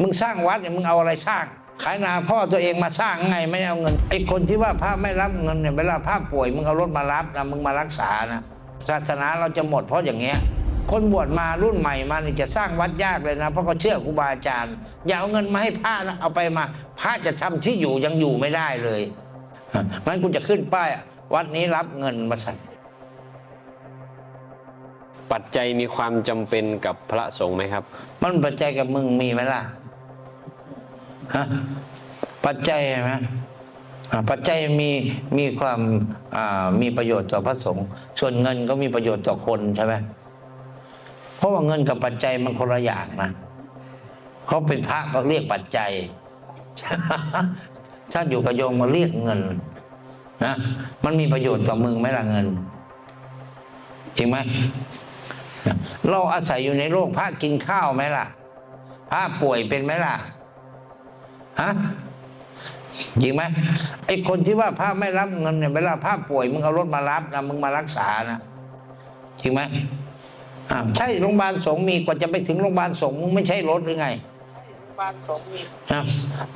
มึงสร้างวัดเนี่ยมึงเอาอะไรสร้าง ขายนาพ่อตัวเองมาสร้างไงไม่เอาเงินไอ้คนที่ว่าพระไม่รับเงินเนี่ยเวลาพระป่วย มึงเอารถมารับนะมึงมารักษานะศาสนาเราจะหมดเพราะอย่างเงี้ยคนบวชมารุ่นใหม่มานี่จะสร้างวัดยากเลยนะ เพราะเขาเชื่อครูบาอาจารย์ อย่าเอาเงินมาให้พระนะเอาไปมาพระจะทำที่อยู่ยังอยู่ไม่ได้เลยงั้นกูจะขึ้นป้ายอะวัดนี้รับเงินมาใส่ปัจจัยมีความจำเป็นกับพระสงฆ์ไหมครับ มันปัจจัยกับมึงมีไหมล่ะ ฮะปัจจัยใช่ไหมปัจจัยมีมีความมีประโยชน์ต่อพระสงฆ์ส่วนเงินก็มีประโยชน์ต่อคนใช่ไหมเพราะว่าเงินกับปัจจัยมันคนละอย่างนะเขาเป็นพระก็เรียกปัจจัยถ้าอยู่กับโยมมาเรียกเงินนะมันมีประโยชน์ต่อมึงไหมล่ะเงินจริงไหมเราอาศัยอยู่ในโลกพระกินข้าวไหมล่ะพระป่วยเป็นไหมล่ะ ฮะจริงไหมไอ้คนที่ว่าพระไม่รับเงินเนี่ยเวลาพระป่วยมึงเอารถมารับนะมึงมารักษานะจริงไหมอ่าใช่โรงพยาบาลสงฆ์มีกว่าจะไปถึงโรงพยาบาลสงฆ์มึงไม่ใช่รถหรือไงอะ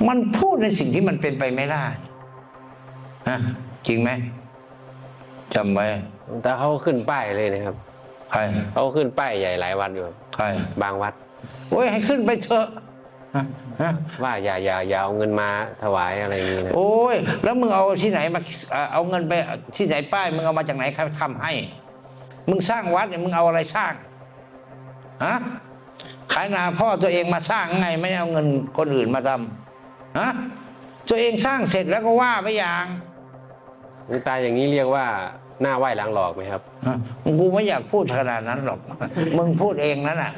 มันพูดในสิ่งที่มันเป็นไปไม่ได้ฮะจริงไหมจำไว้แต่เขาขึ้นป้ายเลยนะครับใครเขาขึ้นป้ายใหญ่หลายวัดอยู่ใครบางวัดโอ้ยให้ขึ้นไปเถอะฮะฮะ ว่าอย่าอย่าอย่าเอาเงินมาถวายอะไรอย่างนี้นะโอ้ย แล้วมึงเอาที่ไหนมาเอ่อเอาเงินไปที่ไหนป้าย มึงเอามาจากไหนใครทำให้ มึงสร้างวัดเนี่ยมึงเอาอะไรสร้างฮะขายนาพ่อตัวเองมาสร้างไง ไม่เอาเงินคนอื่นมาทำฮะตัวเองสร้างเสร็จแล้วก็ว่าไปอย่าง หลวงตาอย่างนี้เรียกว่าหน้าไหว้หลังหลอกไหมครับ ฮะกูไม่อยากพูดขนาดนั้นหรอก มึงพูดเองนั่นน่ะ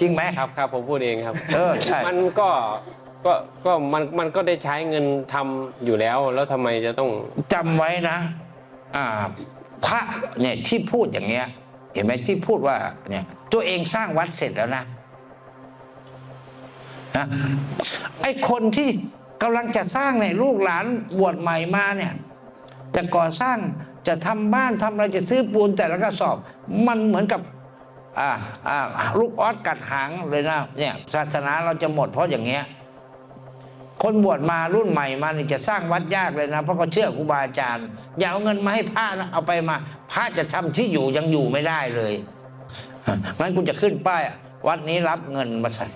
จริงไหมครับครับผมพูดเองครับ เออใช่ มันก็ก็ก็มันมันก็ได้ใช้เงินทำอยู่แล้ว แล้วทำไมจะต้อง จำไว้นะ อ่า พระเนี่ยที่พูดอย่างเงี้ย เห็นไหมที่พูดว่า เนี่ย ตัวเองสร้างวัดเสร็จแล้วนะนะไอ้คนที่กำลังจะสร้างเนี่ยลูกหลานบวชใหม่มาเนี่ย จะก่อสร้างจะทำบ้านทำอะไรจะซื้อปูนแต่ละกระสอบ มันเหมือนกับ อ่าอ่าลูกออสกัดหางเลยนะเนี่ยศาสนาเราจะหมดเพราะอย่างเงี้ยคนบวชมารุ่นใหม่มานี่จะสร้างวัดยากเลยนะเพราะเขาเชื่อครูบาอาจารย์อย่าเอาเงินมาให้พระนะเอาไปมาพระจะทำที่อยู่ยังอยู่ไม่ได้เลยงั้นกูจะขึ้นป้ายวัดนี้รับเงินมาใส่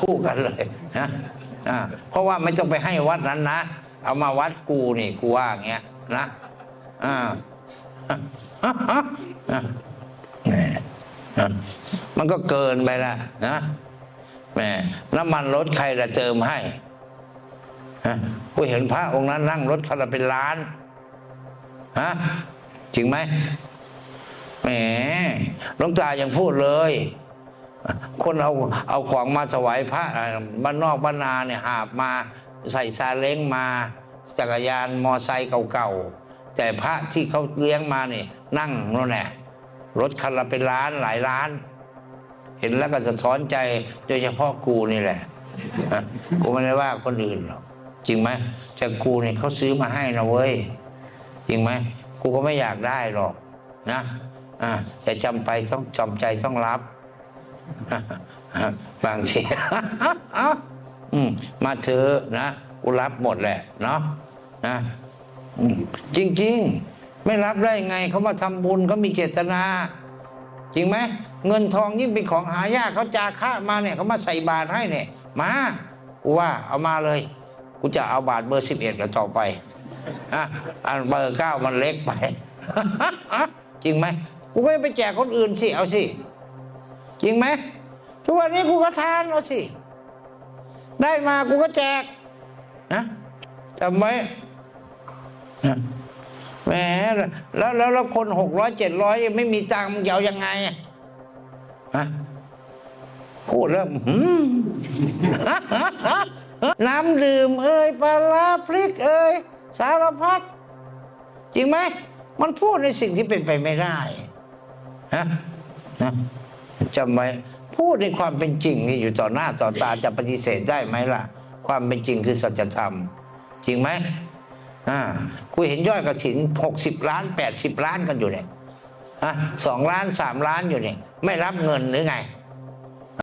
คู่กันเลยนะเพราะว่าไม่ต้องไปให้วัดนั้นนะเอามาวัดกูนี่กูว่าอย่างเงี้ยนะอ่า มอะมันก็เกินไปละนะแหมน้ำมันรถใครจะเติมให้ฮะกูเห็นพระองค์นั้นนั่งรถคันละเป็นล้านฮะจริงไหมแหมหลวงตายังพูดเลย คนเอาเอาของมาถวายพระบ้านนอกบ้านนาเนี่ยหาบมาใส่ซาเล้งมาจักรยานมอไซค์เก่าๆแต่พระที่เขาเลี้ยงมาเนี่ยนั่งโน่นแหละ รถคันละเป็นล้านหลายล้าน เห็นแล้วก็สะท้อนใจโดยเฉพาะกูนี่แหละกูไม่ได้ว่าคนอื่นหรอกจริงไหมแต่กูเนี่ยเขาซื้อมาให้นะเว้ยจริงไหมกูก็ไม่อยากได้หรอกนะอ่าแต่จำไปต้องจำใจต้องรับบางทีอาอืมมาเถอะนะกูรับหมดแหละ เนาะนะจริง ๆ ไม่รับได้ไงเขามาทำบุญเขามีเจตนา จริงไหมเงินทองยิ่งเป็นของหายากเขาจาค่ามาเนี่ยเขามาใส่บาตรให้เนี่ย มากูว่าเอามาเลย กูจะเอาบาทเบอร์สิบเอ็ดแล้วต่อไปอะอันเบอร์เก้ามันเล็กไปจริงไหมกูก็ไปแจกคนอื่นสิเอาสิจริงไหมทุกวันนี้กูก็ทานเอาสิได้มากูก็แจกนะจำไว้ แหมแล้วแล้วแล้วคนหกร้อยเจ็ดร้อยไม่มีตังค์มึงเอายังไงอะฮะพูดแล้วน้ำดื่มเอ้ยปลาร้าพริกเอ้ยสารพัดจริงไหมมันพูดในสิ่งที่เป็นไปไม่ได้ฮะนะจำไว้พูดในความเป็นจริงนี่อยู่ต่อหน้าต่อตาจะปฏิเสธได้ไหมล่ะ ความเป็นจริงคือสัจธรรม จริงไหม อ่ากูเห็นยอดกระถินหกสิบล้านแปดสิบล้านกันอยู่เนี่ยฮะสองล้านสามล้านอยู่เนี่ยไม่รับเงินหรือไง